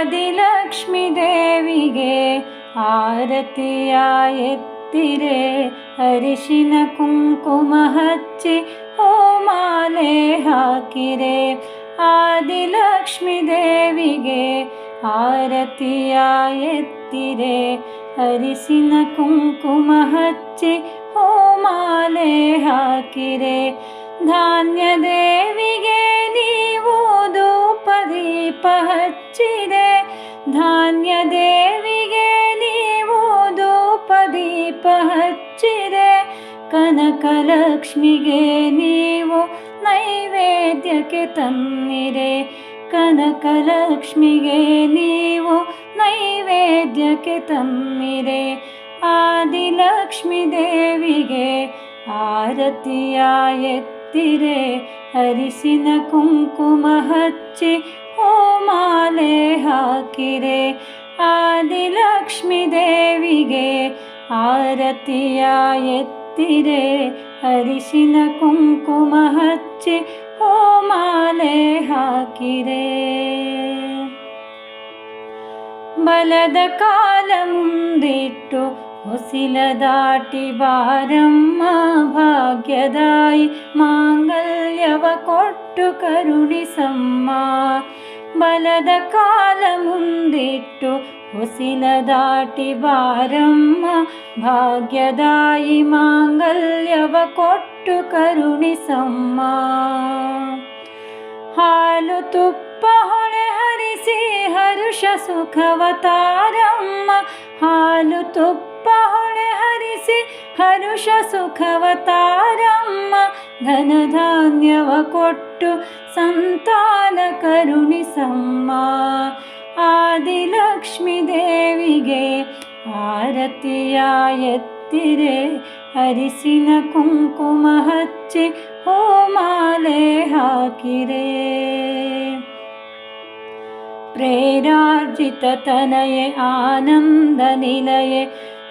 ಆದಿಲಕ್ಷ್ಮಿ ದೇವಿಗೆ ಆರತಿಯ ಅರಿಶಿನ ಕುಂಕುಮ ಹಚ್ಚಿ ಹೋಮಾಲೆ ಹಾಕಿರೆ ಆದಿಲಕ್ಷ್ಮಿ ದೇವಿಗೆ ಆರತಿಯ ಎತ್ತಿರೆ ಕುಂಕುಮ ಹಚ್ಚಿ ಹೋಮಾಲೆ ಹಾಕಿರೆ ಧಾನ್ಯ ದೇವಿಗೆ ನೀವು ಧೂಪ ದೀಪ ಹಚ್ಚಿದೆ ಧಾನ್ಯ ದೇವಿಗೆ ನೀವು ಧೂಪದೀಪ ಹಚ್ಚಿರೆ ಕನಕಲಕ್ಷ್ಮಿಗೆ ನೀವು ನೈವೇದ್ಯಕ್ಕೆ ತಂದಿರೆ ಕನಕಲಕ್ಷ್ಮಿಗೆ ನೀವು ನೈವೇದ್ಯಕ್ಕೆ ತಂದಿರೆ ಆದಿಲಕ್ಷ್ಮಿ ದೇವಿಗೆ ಆರತಿಯ ಎತ್ತಿರೆ ಅರಿಸಿನ ಕುಂಕುಮ ಹಚ್ಚಿ ಓ ಹಾಕಿರೆ ಆದಿಲಕ್ಷ್ಮಿ ದೇವಿಗೆ ಆರತಿಯ ಎತ್ತಿರೆ ಅರಿಶಿನ ಕುಂಕುಮ ಹಚ್ಚಿ ಹೋಮಾಲೆ ಹಾಕಿರೆ ಬಲದ ಕಾಲ ಮುಂದಿಟ್ಟು ಹೊಸಿಲ ದಾಟಿ ಬಾರಮ್ಮ ಭಾಗ್ಯದಾಯಿ ಮಾಂಗಲ್ಯವ ಕೊಟ್ಟು ಕರುಣಿಸಮ್ಮ ಬಲದ ಕಾಲ ಮುಂದಿಟ್ಟು ಉಸಿಲ ದಾಟಿ ಬಾರಮ್ಮ ಭಾಗ್ಯದಾಯಿ ಮಾಂಗಲ್ಯವ ಕೊಟ್ಟು ಕರುಣಿಸಮ್ಮ ಹಾಲು ತುಪ್ಪ ಹೊಣೆ ಹರಿಸಿ ಹರುಷ ಸುಖವತಾರಮ್ಮ ಹಾಲು ತುಪ್ಪ ಹೊಣೆ ಹರಿಸಿ ಹರುಷ ಸುಖವತಾರ धनधान्यवकोट्टु धन्यवकोटु सन्तानकरुण आरतियायत्तिरे। आरतिया यिरे अरिसुम्कुमच्चि होमाले हाकिरे प्रेरार्जिततनये आनन्दनिलये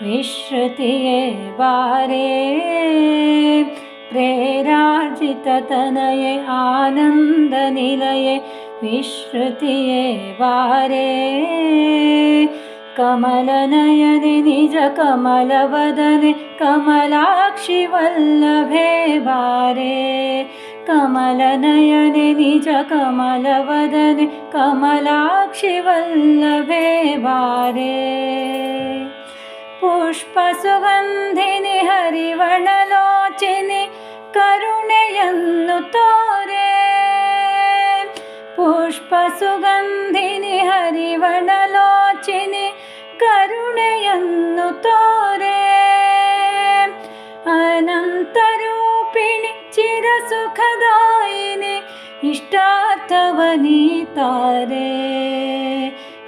विश्रुतिये वारे प्रेराजिततनये आनन्दनिलये विश्रुतिये वारे कमलनयने निजकमलवदने निज कमलवदने कमलाक्षी वल्लभे बा कमलनयने कमलनयन निज वल्लभे बारे പുഷ്പസുഗന്ധിനി ഹരിവണലോചിനി കരുണയെന്നു തോരേ പുഷ്പസുഗന്ധിനി ഹരിവണലോചിനി കരുണയെന്നു തോരേ അനന്തരൂപിണി ചിരസുഖദായിനി ഇഷ്ടാർത്ഥവനീ താരേ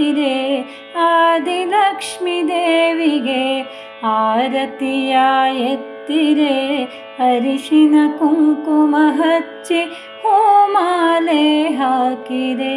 ीरे आदिलक्ष्मी देवे आरतिरे ಅರಿಶಿನ ಕುಂಕುಮ ಹಚ್ಚಿ ಹೋಮಾಲೆ ಹಾಕಿರೇ